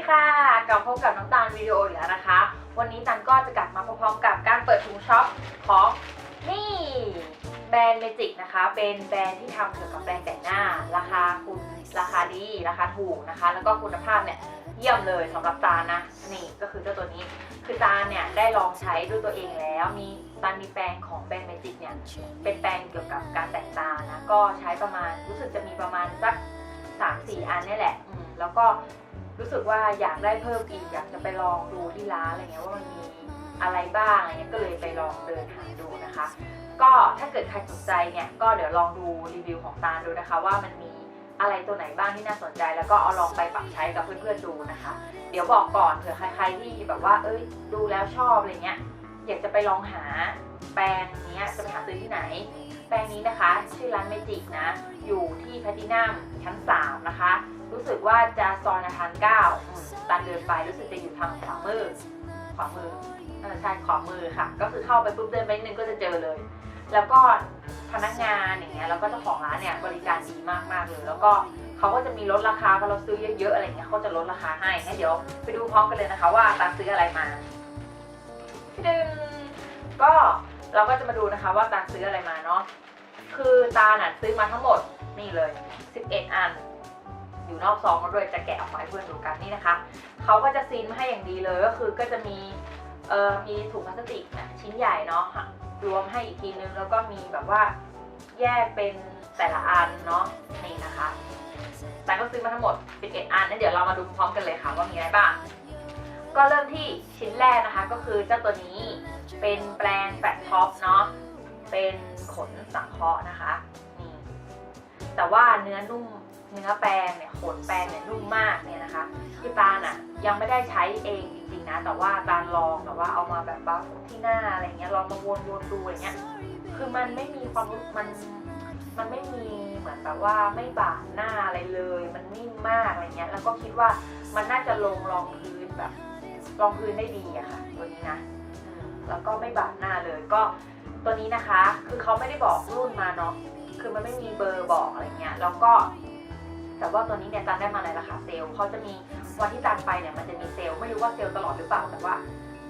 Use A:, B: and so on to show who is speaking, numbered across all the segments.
A: ดีค่ะ กลับพบกับน้ำตาลวิดีโออีกแล้วนะคะ วันนี้ตันก็จะกลับมาพร้อมๆกับการเปิดถุงช็อปของนี่แบรนด์เมจิกนะคะ เป็นแบรนด์ที่ทำเกี่ยวกับแปรงแต่งหน้า ราคาคุณราคาดี ราคาถูกนะคะ แล้วก็คุณภาพเนี่ยเยี่ยมเลยสำหรับตาลนะ นี่ก็คือเจ้าตัวนี้ คือตาลเนี่ยได้ลองใช้ด้วยตัวเองแล้ว มีตาลมีแปรงของแบรนด์เมจิกเนี่ย เป็นแปรงเกี่ยวกับการแต่งตานะ ก็ใช้ประมาณรู้สึกจะมีประมาณสักสามสี่อันนี่แหละ แล้วก็ รู้สึกว่าอยากได้เพิ่มอีกอยากจะไปลองดูที่ร้านอะไรเงี้ยว่ามันมีอะไรบ้างอะไรเงี้ยก็เลยไปลองเดินหาดูนะคะ ก็ถ้าเกิดใครสนใจเนี่ยก็เดี๋ยวลองดูรีวิวของตาลดูนะคะ ว่ามันมีอะไรตัวไหนบ้างที่น่าสนใจ แล้วก็เอาลองไปปรับใช้กับเพื่อนๆดูนะคะ เดี๋ยวบอกก่อนเผื่อใครๆที่แบบว่า เอ้ยดูแล้วชอบอะไรเงี้ยอยากจะไปลองหาแปรงเนี้ยจะไปหาซื้อที่ไหน แปรงนี้นะคะ ชื่อร้านเมจิกนะ อยู่ที่แพลตินัมชั้น 3 นะคะ รู้สึกว่าจะซอยนาทาน9ตามเดินไปรู้สึกจะอยู่ทางขวามือขวามือเออใช่ขวามือค่ะ ก็คือเข้าไปปุ๊บเดินไปนิดนึงก็จะเจอเลย แล้วก็พนักงานอย่างเงี้ยแล้วก็เจ้าของร้านเนี่ยบริการดีมากๆเลยแล้วก็เขาก็จะมีลดราคาพอเราซื้อเยอะๆอะไรเงี้ยเขาจะลดราคาให้งั้นเดี๋ยวไปดูพร้อมกันเลยนะคะว่าตาซื้ออะไรมาดึงก็ เราก็จะมาดูนะคะว่าตาซื้ออะไรมาเนาะคือตาน่ะซื้อมาทั้งหมดนี่เลย 11 อัน อยู่นอกซองมาด้วยจะแกะออกมาให้เพื่อนดูกันนี่นะคะเขาก็จะซีนมาให้อย่างดีเลยก็คือก็จะมีเอ่อมีถุงพลาสติกนะชิ้นใหญ่เนาะรวมให้อีกทีนึงแล้วก็มีแบบว่าแยกเป็นแต่ละอันเนาะนี่นะคะตาก็ซื้อมาทั้งหมด 11 อันนั่นเดี๋ยวเรามาดูพร้อมกันเลยค่ะว่ามีอะไรบ้างก็เริ่มที่ชิ้นแรกนะคะก็คือเจ้าตัวนี้ เป็นแปรงแฟตท็อปเนาะ เป็นขนสังเคราะห์นะคะนี่แต่ว่าเนื้อนุ่มเนื้อแปรงเนี่ยขนแปรงเนี่ยนุ่มมากเนี่ยนะคะ คือตาลอะยังไม่ได้ใช้เองจริงๆนะ แต่ว่าตาลลองแบบว่าเอามาแบบบัฟที่หน้าอะไรเงี้ยลองมาวนๆดูอะไรเงี้ย คือมันไม่มีความรู้มันมันไม่มีเหมือนแบบว่าไม่บาดหน้าอะไรเลย มันนิ่มมากอะไรเงี้ย แล้วก็คิดว่ามันน่าจะลงรองพื้นแบบรองพื้นได้ดีอะค่ะ ตัวนี้นะ แล้วก็ไม่บาดหน้าเลยก็ตัวนี้นะคะ คือเขาไม่ได้บอกรุ่นมาเนาะคือมันไม่มีเบอร์บอกอะไรเงี้ยแล้วก็ แต่ว่าตัวนี้เนี่ยตันได้มาในราคาเซลล์เขาจะมีวันที่ตันไปเนี่ยมันจะมีเซลล์ไม่รู้ว่าเซลล์ตลอดหรือเปล่าแต่ว่า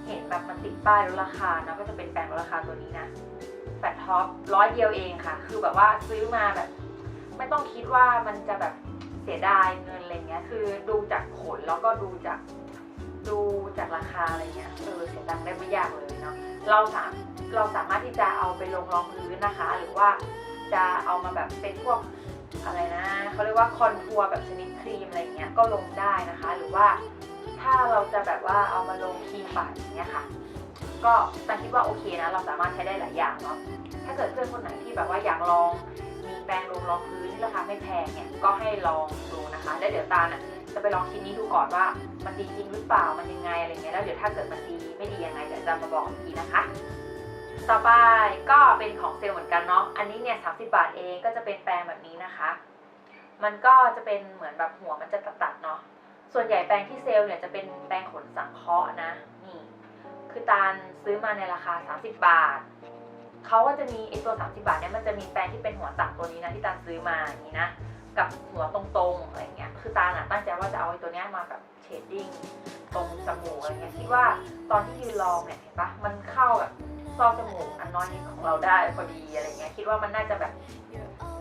A: เห็นแบบมันติดป้ายลดราคานะก็จะเป็นแปลงลดราคาตัวนี้นะแฟตท็อปร้อยเดียวเองค่ะ คือแบบว่าซื้อมาแบบ ไม่ต้องคิดว่ามันจะแบบเสียดายเงินอะไรเงี้ยคือดูจากขนแล้วก็ดูจาก ดูจากราคาอะไรเงี้ยเออเสียตังค์ได้ไม่ยากเลยเนาะเราสามเราสามารถที่จะเอาไปลงรองพื้นนะคะ หรือว่าจะเอามาแบบเป็นพวกอะไรนะเขาเรียกว่าคอนทัวร์แบบชนิดครีมอะไรเงี้ยก็ลงได้นะคะ หรือว่าถ้าเราจะแบบว่าเอามาลงครีมปากอย่างเงี้ยค่ะ ก็ตันคิดว่าโอเคนะ เราสามารถใช้ได้หลายอย่างเนาะถ้าเกิดเพื่อนคนไหนที่แบบว่าอยากลองมีแปรงลงรองพื้นที่ราคาไม่แพงเนี่ยก็ให้ลองดูนะคะ แล้วเดี๋ยวตาลน่ะ จะไปลองชิ้นนี้ดูก่อนว่ามันดีจริงหรือเปล่ามันยังไงอะไรเงี้ยแล้วเดี๋ยวถ้าเกิดมันดีไม่ดียังไงเดี๋ยวจะมาบอกอีกทีนะคะ ต่อไปก็เป็นของเซลล์เหมือนกันเนาะอันนี้เนี่ย30บาทเองก็จะเป็นแปรงแบบนี้นะคะ มันก็จะเป็นเหมือนแบบหัวมันจะตัดๆเนาะส่วนใหญ่แปรงที่เซลล์เนี่ยจะเป็นแปรงขนสังเคราะห์นะนี่คือตาลซื้อมาในราคา 30 บาทเขาก็จะมีไอตัว 30 บาทเนี่ยมันจะมีแปรงที่เป็นหัวตัดตัวนี้นะที่ตาลซื้อมาอย่างนี้นะกับหัวตรงๆอะไรเงี้ย คือตาลน่ะตั้งใจว่าจะเอาไอ้ตัวเนี้ยมาแบบเชดดิ้งตรงจมูกอะไรเงี้ยคิดว่าตอนที่ยืนลองเนี่ยเห็นปะมันเข้าแบบซอกจมูกอันน้อยนิดของเราได้พอดีอะไรเงี้ยคิดว่ามันน่าจะแบบ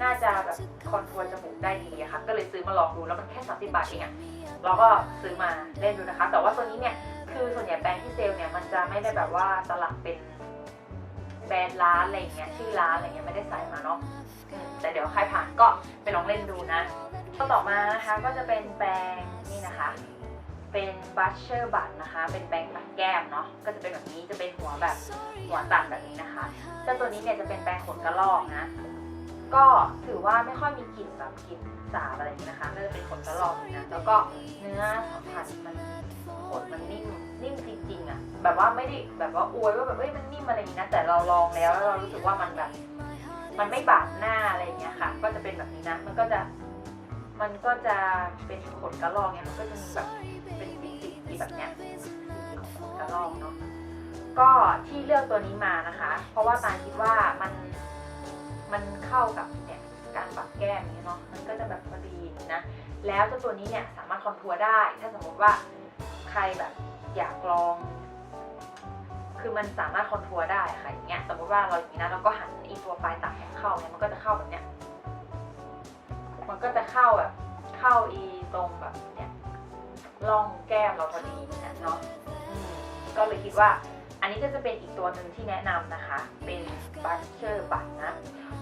A: น่าจะแบบคอนทัวร์จมูกได้ดีอะค่ะก็เลยซื้อมาลองดูแล้วมันแค่30บาทเองอะเราก็ซื้อมาเล่นดูนะคะ แต่ว่าตัวนี้เนี่ยคือส่วนใหญ่แปรงที่เซลล์เนี่ยมันจะไม่ได้แบบว่าสลักเป็นแบรนด์ร้านอะไรเงี้ยชื่อร้านอะไรเงี้ยไม่ได้ใส่มาเนาะแต่เดี๋ยวใครผ่านก็ไปลองเล่นดูนะ ก็ต่อมานะคะก็จะเป็นแปรงนี่นะคะ เป็นบัชเชอร์บัตนะคะ เป็นแปรงปัดแก้มเนาะก็จะเป็นแบบนี้จะเป็นหัวแบบหัวตัดแบบนี้นะคะเจ้าตัวนี้เนี่ยจะเป็นแปรงขนกระรอกนะ ก็ถือว่าไม่ค่อยมีกลิ่นแบบกลิ่นสาบอะไรนี้นะคะก็จะเป็นขนกระรอกนะแล้วก็เนื้อสัมผัสมันขนมันนิ่มนิ่มจริงๆอะ่ะแบบว่าไม่ได้แบบว่าอวยว่าแบบเอ้ยมันนิ่มอะไรนี้นะ แต่เราลองแล้วแล้วเรารู้สึกว่ามันแบบ มันไม่บาดหน้าอะไรอย่างเงี้ยค่ะ ก็จะเป็นแบบนี้นะ มันก็จะ มันก็จะเป็นขนกระรอกเนี่ยมันก็จะมีแบบเป็นสีสีแบบเนี้ยสีของขนกระรอกเนาะก็ที่เลือกตัวนี้มานะคะ เพราะว่าตาคิดว่ามันมันเข้ากับเนี่ยการปักแก้มนี้เนาะมันก็จะแบบพอดีนะแล้วเจ้าตัวนี้เนี่ยสามารถคอนทัวร์ได้ ถ้าสมมติว่าใครแบบอยากลอง คือมันสามารถคอนทัวร์ได้ค่ะอย่างเงี้ยสมมติว่าเราอย่างนี้นะเราก็หันอีตัวปลายตัดแขนเข้าเนี่ยมันก็จะเข้าแบบเนี้ย มันก็จะเข้าแบบเข้าอีตรงแบบเนี่ยร่องแก้มเราพอดีเนี่ยเนาะก็เลยคิดว่า อันนี้ก็จะเป็นอีกตัวหนึ่งที่แนะนำนะคะ เป็นบัชเชอร์บัตนะ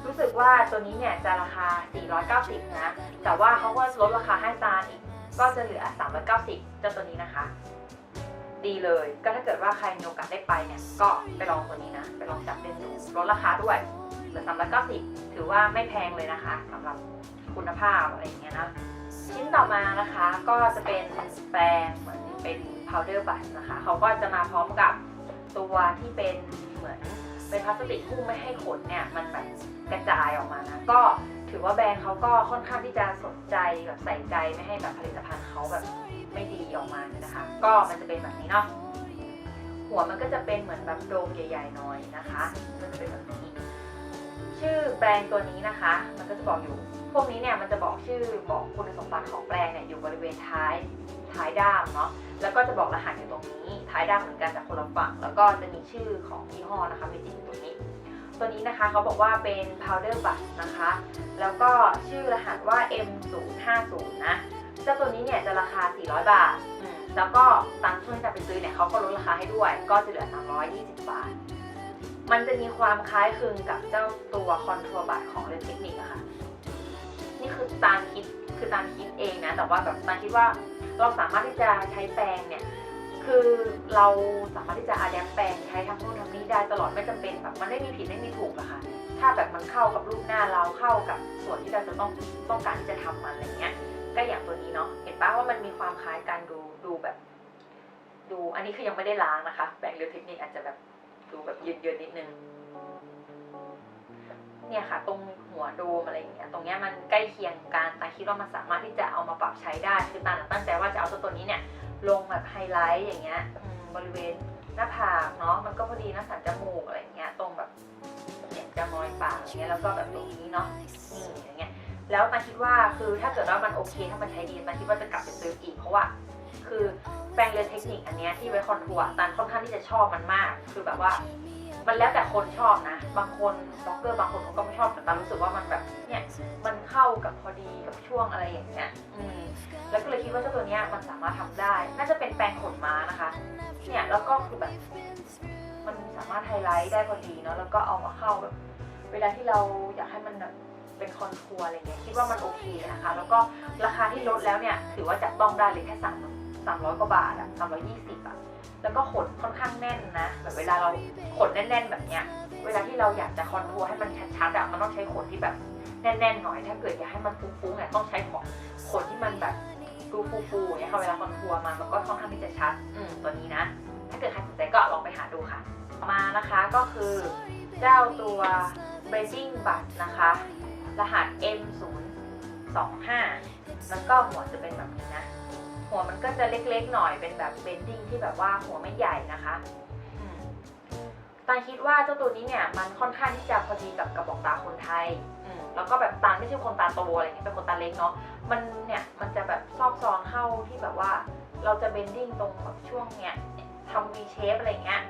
A: รู้สึกว่าตัวนี้เนี่ยจะราคา 490 นะ แต่ว่าเขาก็ลดราคาให้ตาอีก ก็จะเหลือ 390 เจ้าตัวนี้นะคะ ดีเลย ก็ถ้าเกิดว่าใครมีโอกาสได้ไปเนี่ย ก็ไปลองตัวนี้นะ ไปลองจับเล่นดูลดราคาด้วยเหลือ 390 ถือว่าไม่แพงเลยนะคะสำหรับ คุณภาพอะไรอย่างเงี้ยนะ ชิ้นต่อมานะคะก็จะเป็นแปรงเหมือนเป็น powder brush นะคะ เขาก็จะมาพร้อมกับตัวที่เป็นเหมือนเป็นพลาสติกหุ้มไม่ให้ขนเนี่ยมันแบบกระจายออกมานะ ก็ถือว่าแบรนด์เขาก็ค่อนข้างที่จะสนใจแบบใส่ใจไม่ให้แบบผลิตภัณฑ์เขาแบบไม่ดีออกมาเนี่ยนะคะ ก็มันจะเป็นแบบนี้เนาะหัวมันก็จะเป็นเหมือนแบบโดมใหญ่ๆหน่อยนะคะ มันจะเป็นแบบนี้ ชื่อแปรงตัวนี้นะคะ มันก็จะบอกอยู่ พวกนี้เนี่ยมันจะบอกชื่อบอกคุณสมบัติของแปรงเนี่ยอยู่บริเวณท้ายท้ายด้ามเนาะแล้วก็จะบอกรหัสอยู่ตรงนี้ ท้ายด้ามเหมือนกันแต่คนละฝั่งแล้วก็จะมีชื่อของยี่ห้อนะคะไมีจิอยู่ตรงนี้ ตัวนี้นะคะเขาบอกว่าเป็น powder bus นะคะ แล้วก็ชื่อรหัสว่า M050 นะเจ้าตัวนี้เนี่ยจะราคา 400 บาท แล้วก็ตามช่วงที่จะไปซื้อเนี่ยเขาก็ลดราคาให้ด้วย ก็จะเหลือ 320 บาท มันจะมีความคล้ายคลึงกับเจ้าตัวคอนทัวร์บัตของเรนเทคนิคอะค่ะ นี่คือตามคิดคือตามคิดเองนะ แต่ว่าแบบตามคิดว่าเราสามารถที่จะใช้แปรงเนี่ยคือเราสามารถที่จะอาแดปแปรงใช้ทำนู่นทำนี่ได้ตลอดไม่จำเป็นแบบมันไม่มีผิดไม่มีถูกอะค่ะ ถ้าแบบมันเข้ากับรูปหน้าเราเข้ากับส่วนที่เราจะต้องต้องการที่จะทำมันอะไรเงี้ยก็อย่างตัวนี้เนาะเห็นปะว่ามันมีความคล้ายกันดูดูแบบ ดูอันนี้คือยังไม่ได้ล้างนะคะแบ่งเรือเทคนิคอาจจะแบบดูแบบเยืนๆนิดนึงเนี่ยค่ะ ตรง หัวโดมอะไรอย่างเงี้ยตรงเนี้ยมันใกล้เคียงกันต่คิดว่ามันสามารถที่จะเอามาปรับใช้ได้คือตาตั้งใจว่าจะเอาตัวตัวนี้เนี่ยลงแบบไฮไลท์อย่างเงี้ยบริเวณหน้าผากเนาะมันก็พอดีน้าสันจมูกอะไรอย่างเงี้ยตรงแบบเนี่ยจะมอยปากอย่างเงี้ยแล้วก็แบบตรงนี้เนาะนี่อย่างเงี้ยแล้วตาคิดว่าคือถ้าเกิดว่ามันโอเคถ้ามันใช้ดีตาคิดว่าจะกลับไปซื้ออีกเพราะว่าคือแปรงเรือนเทคนิคอันเนี้ยที่ไว้คอนทัวร์ตาค่อนข้างที่จะชอบมันมาก คือแบบว่า มันแล้วแต่คนชอบนะ บางคนบล็อกเกอร์บางคนเขาก็ไม่ชอบแต่ตารู้สึกว่ามันแบบเนี่ยมันเข้ากับพอดีกับช่วงอะไรอย่างเงี้ยอืมแล้วก็เลยคิดว่าเจ้าตัวเนี้ยมันสามารถทำได้ น่าจะเป็นแปรงขนม้านะคะ เนี่ยแล้วก็คือแบบมันสามารถไฮไลท์ได้พอดีเนาะแล้วก็เอามาเข้าแบบเวลาที่เราอยากให้มันแบบเป็นคอนทัวร์อะไรเงี้ยคิดว่ามันโอเคนะคะ แล้วก็ราคาที่ลดแล้วเนี่ยถือว่าจับต้องได้เลยแค่สาม สามร้อยกว่าบาทอะสามร้อยยี่สิบอะแล้วก็ขนค่อนข้างแน่นนะแบบเวลาเราขนแน่น ๆ แบบเนี้ย เวลาที่เราอยากจะคอนทัวร์ให้มันชัดๆอะมันต้องใช้ขนที่แบบแน่นๆหน่อย ถ้าเกิดอยากให้มันฟุ้งๆเนี่ยต้องใช้ขนขนที่มันแบบดูฟูๆอย่างเงี้ยค่ะเวลาคอนทัวร์มามันก็ค่อนข้างที่จะชัดอืมตัวนี้นะ ถ้าเกิดใครสนใจก็ลองไปหาดูค่ะต่อมานะคะก็คือเจ้าตัว Branding Bud นะคะ รหัส M025 แล้วก็หัวจะเป็นแบบนี้นะ หัวมันก็จะเล็กๆหน่อยเป็นแบบ bending ที่แบบว่าหัวไม่ใหญ่นะคะอืมตาคิดว่าเจ้าตัวนี้เนี่ยมันค่อนข้างที่จะพอดีกับกระบอกตาคนไทยอืมแล้วก็แบบตาไม่ใช่คนตาโตอะไรเงี้ยเป็นคนตาเล็กเนาะมันเนี่ยมันจะแบบซอกซอนเข้าที่แบบว่า เราจะ bending ตรงแบบช่วงเนี้ยทำ V shape อะไรเงี้ย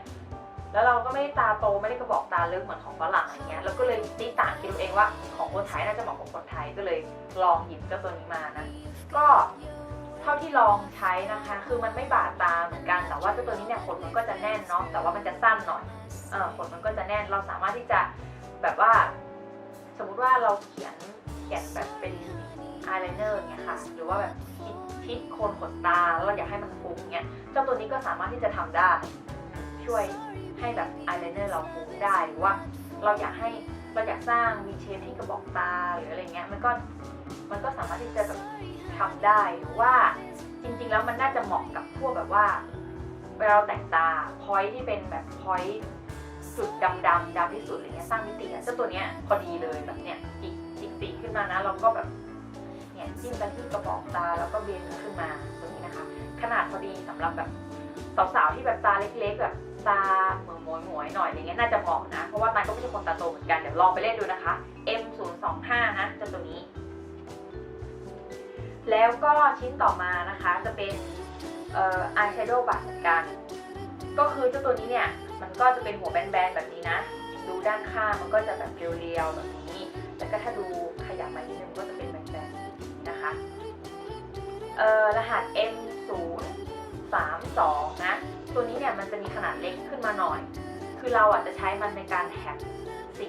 A: แล้วเราก็ไม่ได้ตาโตไม่ได้กระบอกตาลึกเหมือนของฝรั่งอะไรเงี้ยแล้วก็เลยตีต่างคิดเองว่าของคนไทยน่าจะเหมาะกับคนไทยก็เลยลองหยิบเจ้าตัวนี้มานะก็เท่าที่ลองใช้นะคะ คือมันไม่บาดตาเหมือนกัน แต่ว่าเจ้าตัวนี้เนี่ยขนมันก็จะแน่นเนาะ แต่ว่ามันจะสั้นหน่อยเออขนมันก็จะแน่น เราสามารถที่จะแบบว่า สมมุติว่าเราเขียนเขียนแบบเป็นอายไลเนอร์อย่างเงี้ยค่ะ หรือว่าแบบชิดชิดโคนขนตา แล้วเราอยากให้มันฟุ้งเงี้ยเจ้าตัวนี้ก็สามารถที่จะทำได้ ช่วยให้แบบอายไลเนอร์เราฟุ้งได้ หรือว่าเราอยากให้เราอยากสร้างวีเชฟที่กระบอกตาหรืออะไรเงี้ย มันก็มันก็สามารถที่จะแบบ ทำได้ว่าจริงๆแล้วมันน่าจะเหมาะกับพวกแบบว่าเวลาเราแต่งตาพอยที่เป็นแบบพอยจุดดำๆดำที่สุดอะไรเงี้ยสร้างมิติอะเจ้าตัวเนี้ยพอดีเลยแบบเนี้ยจิกจิกสีขึ้นมานะเราก็แบบเนี่ยจิ้มไปที่กระบอกตาแล้วก็เบนขึ้นมาตัวนี้นะคะ ขนาดพอดีสำหรับแบบสาวๆที่แบบตาเล็กๆแบบตาเหมือนหมวยหมวยๆหน่อยอะไรเงี้ยน่าจะเหมาะนะ เพราะว่ามันก็ไม่ใช่คนตาโตเหมือนกันเดี๋ยวลองไปเล่นดูนะคะ M025 นะเจ้าตัวนี้ แล้วก็ชิ้นต่อมานะคะจะเป็นอายแชโดว์บัตเหมือนกัน ก็คือเจ้าตัวนี้เนี่ยมันก็จะเป็นหัวแบนๆแบบนี้นะ ดูด้านข้างมันก็จะแบบเรียวๆแบบนี้ แล้วก็ถ้าดูขยับมานิดนึงก็จะเป็นแบนๆนะคะรหัส M 0 3 2นะ ตัวนี้เนี่ยมันจะมีขนาดเล็กขึ้นมาหน่อย คือเราอะจะใช้มันในการแท็กสี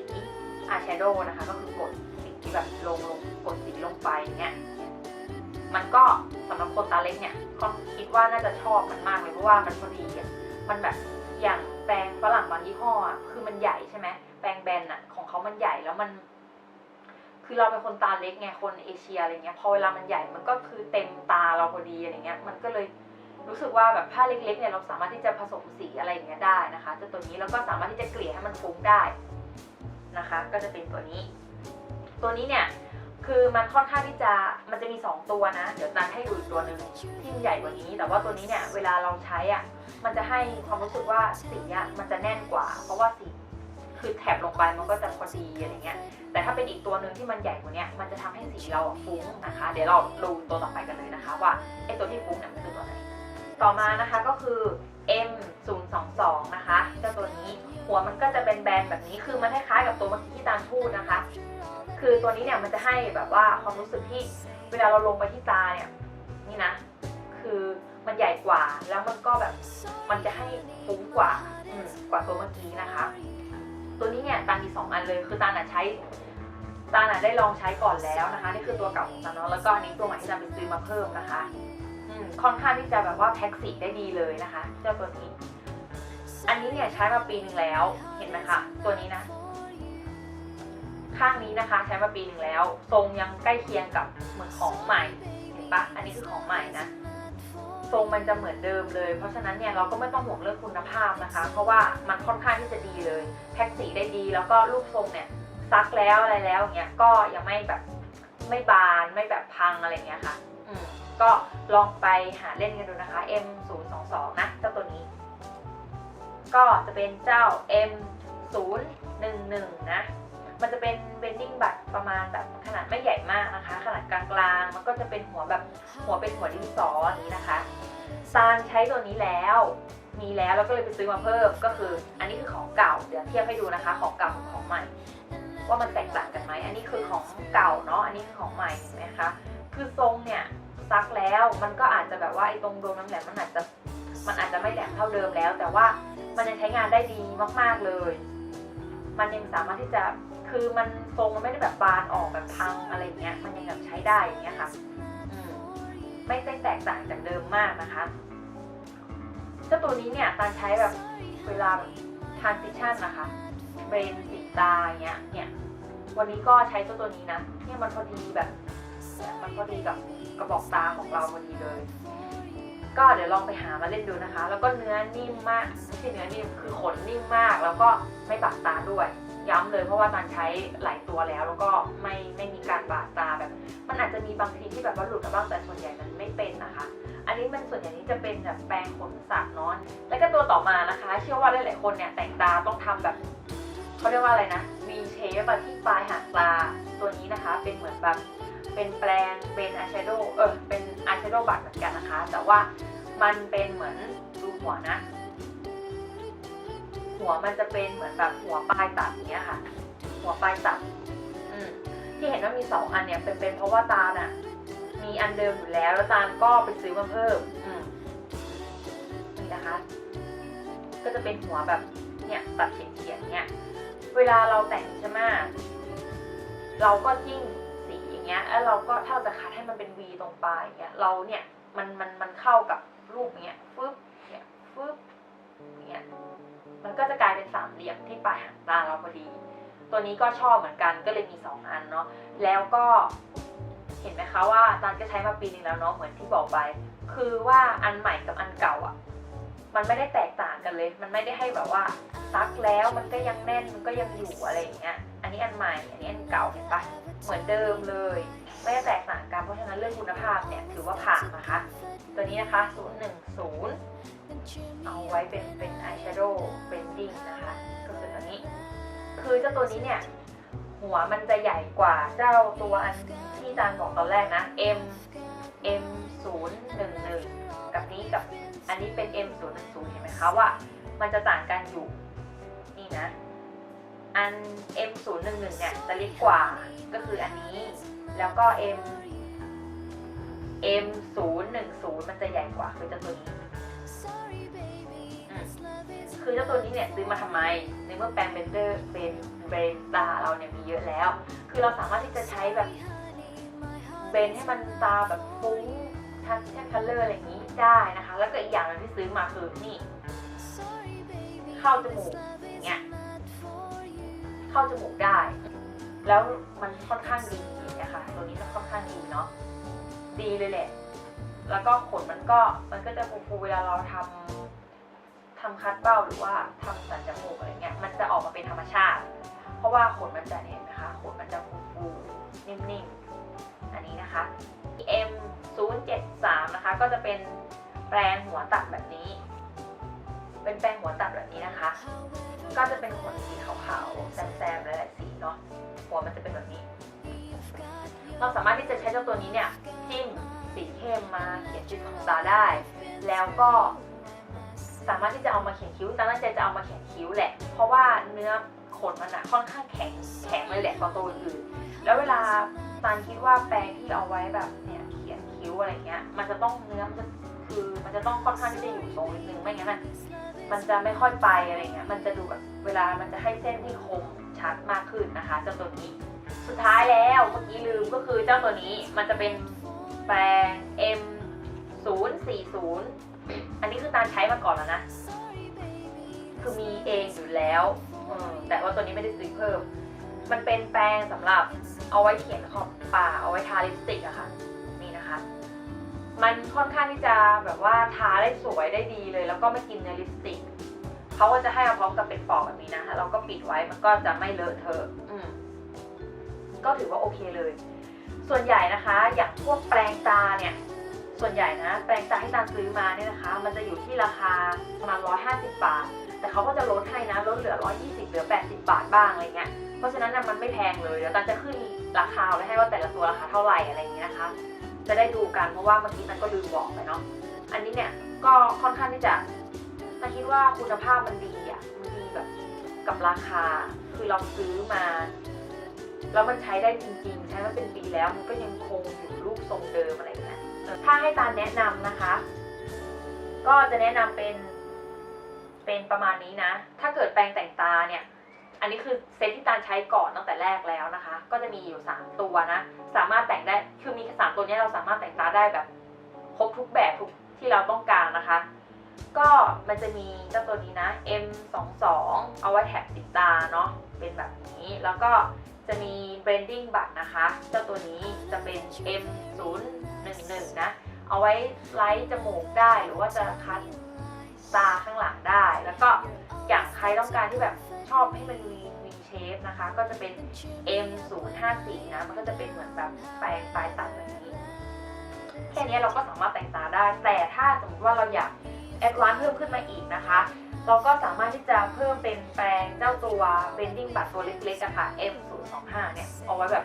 A: อายแชโดว์นะคะ ก็คือกดสีแบบลงลงกดสีลงไปอย่างเงี้ย มันก็สำหรับคนตาเล็กเนี่ยก็คิดว่าน่าจะชอบมันมากเลยเพราะว่ามันพอดีอะมันแบบอย่างแปรงฝรั่งบางยี่ห้ออะคือมันใหญ่ใช่ไหมแปรงแบนอะของเขามันใหญ่แล้วมัน คือเราเป็นคนตาเล็กไงคนเอเชียอะไรเงี้ยพอเวลามันใหญ่มันก็คือเต็มตาเราพอดีอะไรเงี้ย มันก็เลยรู้สึกว่าแบบผ้าเล็กๆเนี่ยเราสามารถที่จะผสมสีอะไรอย่างเงี้ยได้นะคะจะตัวนี้แล้วก็สามารถที่จะเกลี่ยให้มันฟุ้งได้นะคะ ก็จะเป็นตัวนี้ ตัวนี้เนี่ย คือมันค่อนข้างที่จะมันจะมี 2 ตัวนะ เดี๋ยวนันให้ดูอีกตัวหนึ่งที่ใหญ่กว่านี้ แต่ว่าตัวนี้เนี่ยเวลาเราใช้อะมันจะให้ความรู้สึกว่าสีอะมันจะแน่นกว่า เพราะว่าสีคือแถบลงไปมันก็จะพอดีอะไรเงี้ย แต่ถ้าเป็นอีกตัวหนึ่งที่มันใหญ่กว่านี้มันจะทำให้สีเราฟุ้งนะคะ เดี๋ยวเราดูตัวต่อไปกันเลยนะคะ ว่าไอตัวที่ฟุ้งเนี่ยมันคือตัวไหน ต่อมานะคะก็คือ M 0 2 2 นะคะเจ้าตัวนี้หัวมันก็จะเป็นแบนแบบนี้คือมันคล้ายๆกับตัวเมื่อกี้ที่ตาลพูดนะคะ คือตัวนี้เนี่ยมันจะให้แบบว่าความรู้สึกที่เวลาเราลงไปที่ตาเนี่ยนี่นะ คือมันใหญ่กว่าแล้วมันก็แบบมันจะให้ฟุ้งกว่า อืกว่าตัวเมื่อกี้นะคะ ตัวนี้เนี่ยตาลมีสองอันเลยคือตาลน่ะใช้ตาลน่ะได้ลองใช้ก่อนแล้วนะคะนี่คือตัวเก่าของตาเนาะแล้วก็อันนี้ตัวใหม่ที่ตาไปซื้อมาเพิ่มนะคะอืมค่อนข้างที่จะแบบว่าแพ็กสีได้ดีเลยนะคะ เจ้าตัวนี้ อันนี้เนี่ยใช้มาปีหนึ่งแล้ว เห็นไหมคะ ตัวนี้นะ ข้างนี้นะคะใช้มาปีหนึ่งแล้ว ทรงยังใกล้เคียงกับเหมือนของใหม่เห็นปะอันนี้คือของใหม่นะทรงมันจะเหมือนเดิมเลย เพราะฉะนั้นเนี่ยเราก็ไม่ต้องห่วงเรื่องคุณภาพนะคะ เพราะว่ามันค่อนข้างที่จะดีเลย แพ็กสีได้ดี แล้วก็รูปทรงเนี่ยซักแล้วอะไรแล้วอย่างเงี้ยก็ยังไม่แบบไม่บานไม่แบบพังอะไรเงี้ยค่ะ อืมก็ลองไปหาเล่นกันดูนะคะ M 0 2 2 นะเจ้าตัวนี้ ก็จะเป็นเจ้า M 0 1 1 นะ กนะคะขนาดกลางๆ มันก็จะเป็นหัวแบบหัวเป็นหัวดินสออย่างนี้นะคะซานใช้ตัวนี้แล้ว มีแล้วแล้วก็เลยไปซื้อมาเพิ่มก็คือ อันนี้คือของเก่าเดี๋ยวเทียบให้ดูนะคะ ของเก่ากับของใหม่ ว่ามันแตกต่างกันไหมอันนี้คือของเก่าเนาะอันนี้คือของใหม่เห็นไหมคะคือทรงเนี่ยซักแล้วมันก็อาจจะแบบว่าไอ้ตรงโดมน้ำแหลมมันอาจจะมันอาจจะไม่แหลมเท่าเดิมแล้ว แต่ว่ามันยังใช้งานได้ดีมาก ๆเลย มันยังสามารถที่จะ คือมันทรงมันไม่ได้แบบบานออกแบบพังอะไรเงี้ย มันยังแบบใช้ได้อย่างเงี้ยค่ะไม่ได้แตกต่างจากเดิมมากนะคะเจ้าตัวนี้เนี่ยตาใช้แบบเวลาแบบ transition นะคะเบรนสีตาเงี้ยเนี่ยวันนี้ก็ใช้ตัวตัวนี้นะเนี่ยมันพอดีแบบมันพอดีกับกระบอกตาของเราพอดีเลย ก็เดี๋ยวลองไปหามาเล่นดูนะคะ แล้วก็เนื้อนิ่มมากไม่ใช่เนื้อนิ่มคือขนนิ่มมาก แล้วก็ไม่บาดตาด้วย ย้ำเลยเพราะว่าตอนใช้หลายตัวแล้ว แล้วก็ไม่ไม่มีการบาดตาแบบ มันอาจจะมีบางทีที่แบบว่าหลุดมาบ้างแต่ส่วนใหญ่มันไม่เป็นนะคะ อันนี้มันส่วนใหญ่นี้จะเป็นแบบแปรงขนสัตว์นอน แล้วก็ตัวต่อมานะคะ เชื่อว่าหลายๆคนเนี่ยแต่งตาต้องทำแบบเขาเรียกว่าอะไรนะ V shape ที่ปลายหางตาตัวนี้นะคะ เป็นเหมือนแบบเป็นแปรงเป็นอายแชโดว์เออเป็นอายแชโดว์บัตเหมือนกันนะคะ แต่ว่ามันเป็นเหมือนดูหัวนะ หัวมันจะเป็นเหมือนแบบหัวปลายตัดเงี้ยค่ะ หัวปลายตัด อืมที่เห็นว่ามีสองอันเนี่ยเป็นเป็นเพราะว่าตาน่ะ มีอันเดิมอยู่แล้ว แล้วตาลก็ไปซื้อมาเพิ่ม อืมนี่นะคะ ก็จะเป็นหัวแบบเนี่ยตัดเฉียงๆเนี่ย เวลาเราแต่งใช่ไหมเราก็จิ้มสีอย่างเงี้ยแล้วเราก็ถ้าเราจะคัดให้มันเป็นวีตรงปลายอย่างเงี้ยเราเนี่ยมันมันมันเข้ากับรูปอย่างเงี้ยฟึบ มันก็จะกลายเป็นสามเหลี่ยมที่ปลายหางตาเราพอดี ตัวนี้ก็ชอบเหมือนกันก็เลยมีสองอันเนาะแล้วก็เห็นไหมคะว่าตานก็ใช้มาปีนึงแล้วเนาะเหมือนที่บอกไป คือว่าอันใหม่กับอันเก่าอะมันไม่ได้แตกต่างกันเลย มันไม่ได้ให้แบบว่าซักแล้วมันก็ยังแน่นมันก็ยังอยู่อะไรอย่างเงี้ย อันนี้อันใหม่ อันนี้อันเก่าเห็นปะเหมือนเดิมเลย ไม่ได้แตกต่างกัน เพราะฉะนั้นเรื่องคุณภาพเนี่ยถือว่าผ่านนะคะ ตัวนี้นะคะ 010 เอาไว้เป็นเป็นอายแชโดว์เบนดิ้งนะคะ ก็คือตัวนี้ คือเจ้าตัวนี้เนี่ย หัวมันจะใหญ่กว่าเจ้าตัวอันที่จานบอกตอนแรกนะ M M 0 1 1กับนี้กับอันนี้เป็น M 0 1 0เห็นไหมคะว่า มันจะต่างกันอยู่นี่นะ อัน M 0 1 1เนี่ยจะเล็กกว่าก็คืออันนี้ แล้วก็ M M 0 1 0มันจะใหญ่กว่าคือเจ้าตัวนี้ คือเจ้าตัวนี้เนี่ยซื้อมาทำไม ในเมื่อแปรงเบนเดอร์เป็นเบรนตาเราเนี่ยมีเยอะแล้ว คือเราสามารถที่จะใช้แบบเบนให้มันตาแบบฟุ้งทัชชั่นคัลเลอร์อะไรอย่างนี้ได้นะคะ แล้วก็อีกอย่างหนึงที่ซื้อมาคือนี่ เข้าจมูกอย่างเงี้ยเข้าจมูกได้ แล้วมันค่อนข้างดีอย่างเงี้ยค่ะตัวนี้มันค่อนข้างดีเนาะดีเลยแหละ แล้วก็ขนมันก็มันก็จะฟูๆเวลาเราทำทำคัดเบ้าหรือว่าทำสันจมูกอะไรเงี้ยมันจะออกมาเป็นธรรมชาติ เพราะว่าขนมันจะเห็นไหมคะขนมันจะฟูๆนิ่มๆ อันนี้นะคะ M 0 7 3นะคะก็จะเป็นแปรงหัวตัดแบบนี้ เป็นแปรงหัวตัดแบบนี้นะคะ ก็จะเป็นขนสีขาวๆแซมๆหลายๆสีเนาะหัวมันจะเป็นแบบนี้ เราสามารถที่จะใช้เจ้าตัวนี้เนี่ย มาเขียนชื่อของตาได้ แล้วก็สามารถที่จะเอามาเขียนคิ้วตาตั้งใจจะเอามาเขียนคิ้วแหละ เพราะว่าเนื้อขนมันอะค่อนข้างแข็งแข็งเลยแหละกว่าตัวอื่น แล้วเวลาตานคิดว่าแปรงที่เอาไว้แบบเนี่ยเขียนคิ้วอะไรเงี้ย มันจะต้องเนื้อมันจะคือมันจะต้องค่อนข้างที่จะอยู่ทรงนิดนึงไม่งั้นอะมันจะไม่ค่อยไปอะไรเงี้ย มันจะดูแบบเวลามันจะให้เส้นที่คมชัดมากขึ้นนะคะเจ้าตัวนี้ สุดท้ายแล้วเมื่อกี้ลืมก็คือเจ้าตัวนี้มันจะเป็น แปรง M 0 4 0 อันนี้คือตาใช้มาก่อนแล้วนะ คือมีเองอยู่แล้วแต่ว่าตัวนี้ไม่ได้ซื้อเพิ่ม มันเป็นแปรงสำหรับเอาไว้เขียนขอบปากเอาไว้ทาลิปสติกอะค่ะ นี่นะคะ มันค่อนข้างที่จะแบบว่าทาได้สวยได้ดีเลย แล้วก็ไม่กินเนื้อลิปสติกเขาก็จะให้เอาพร้อมกับเป็นปอกแบบนี้นะคะเราก็ปิดไว้มันก็จะไม่เลอะเทอะอืมก็ถือว่าโอเคเลย ส่วนใหญ่นะคะ อย่างพวกแปรงตาเนี่ย ส่วนใหญ่นะ แปรงตาที่ตาซื้อมาเนี่ยนะคะ มันจะอยู่ที่ราคาประมาณ 150 บาท แต่เขาก็จะลดให้นะลดเหลือ 120เหลือ 80 บาทบ้างอะไรเงี้ย เพราะฉะนั้นนะมันไม่แพงเลย เดี๋ยวตาจะขึ้นราคาไว้ให้ว่าแต่ละตัวราคาเท่าไหร่อะไรอย่างเงี้ยนะคะ จะได้ดูกันเพราะว่าเมื่อกี้มันก็ลืมบอกไปเนาะ อันนี้เนี่ยก็ค่อนข้างที่จะตาคิดว่าคุณภาพมันดีอะ มันดีแบบกับราคา คือเราซื้อมา แล้วมันใช้ได้จริงๆ ใช้มาเป็นปีแล้วมันก็ยังคงอยู่รูปทรงเดิมอะไรอย่างเงี้ยถ้าให้ตาแนะนำนะคะ ก็จะแนะนำเป็น เป็นประมาณนี้นะ ถ้าเกิดแปรงแต่งตาเนี่ย อันนี้คือเซตที่ตาใช้ก่อนตั้งแต่แรกแล้วนะคะ ก็จะมีอยู่ 3 ตัวนะ สามารถแต่งได้ คือมีสามตัวนี้เราสามารถแต่งตาได้แบบครบทุกแบบทุกที่เราต้องการนะคะ ก็มันจะมีเจ้าตัวนี้นะ M22 เอาไว้แท็บติดตาเนาะ เป็นแบบนี้ แล้วก็ จะมี blending บัตรนะคะ เจ้าตัวนี้จะเป็น M011 นะ เอาไว้ไลท์จมูกได้หรือว่าจะคัดตาข้างหลังได้ แล้วก็อย่างใครต้องการที่แบบชอบให้มันมีวีเชฟนะคะ ก็จะเป็น M054 นะ มันก็จะเป็นเหมือนแบบแปลงปลายตัดแบบนี้ แค่นี้เราก็สามารถแต่งตาได้ แต่ถ้าสมมติว่าเราอยาก แอดวานซ์เพิ่มขึ้นมาอีกนะคะเราก็สามารถที่จะเพิ่มเป็นแปรงเจ้าตัว bending บัตรตัวเล็กๆอะค่ะ M025 เนี่ยเอาไว้แบบ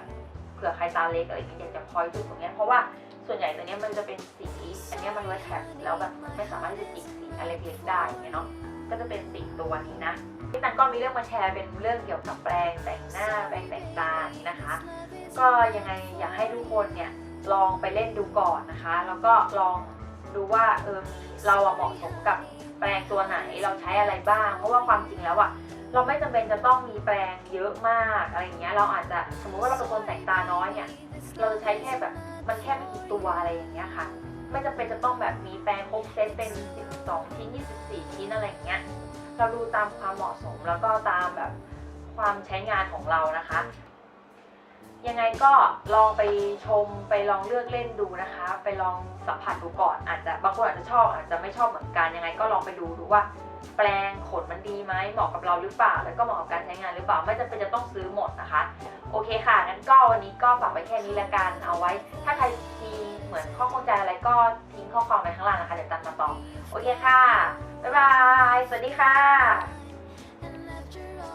A: เผื่อใครตาเล็กอะไรอย่างเงี้ยอยากจะพอยจุดตรงเนี้ยเพราะว่าส่วนใหญ่ตัวเนี้ยมันจะเป็นสีอันเนี้ยมันไว้แท็บแล้วแบบมันไม่สามารถที่จะจิกสีอะไรเล็กๆได้เงี้ยเนาะก็จะเป็นสีตัวนี้นะพี่ตันก็มีเรื่องมาแชร์เป็นเรื่องเกี่ยวกับแปรงแต่งหน้าแปรงแต่งตานี้นะคะ ก็ยังไงอยากให้ทุกคนเนี่ยลองไปเล่นดูก่อนนะคะ แล้วก็ลอง ดูว่าเออเราอะเหมาะสมกับแปรงตัวไหนเราใช้อะไรบ้าง เพราะว่าความจริงแล้วอะเราไม่จำเป็นจะต้องมีแปรงเยอะมากอะไรอย่างเงี้ยเราอาจจะสมมติว่าเราเป็นคนแต่งตาน้อยเนี่ยเราจะใช้แค่แบบมันแค่ไม่กี่ตัวอะไรอย่างเงี้ยค่ะ ไม่จำเป็นจะต้องแบบมีแปรงครบเซตเป็น 12 ชิ้น 24 ชิ้นอะไรอย่างเงี้ยเราดูตามความเหมาะสมแล้วก็ตามแบบความใช้งานของเรานะคะ ยังไงก็ลองไปชมไปลองเลือกเล่นดูนะคะ ไปลองสัมผัสดูก่อนอาจจะบางคนอาจจะชอบอาจจะไม่ชอบเหมือนกันยังไงก็ลองไปดูดูว่า แปลงขนมันดีไหมเหมาะกับเราหรือเปล่า แล้วก็เหมาะกับการใช้งานหรือเปล่าไม่จำเป็นจะต้องซื้อหมดนะคะ โอเคค่ะงั้นก็วันนี้ก็ฝากไว้แค่นี้ละกันเอาไว้ ถ้าใครมีเหมือนข้อข้องใจอะไรก็ทิ้งข้อความไว้ข้างล่างนะคะเดี๋ยวตัดมาตอบโอเคค่ะบ๊ายบายสวัสดีค่ะ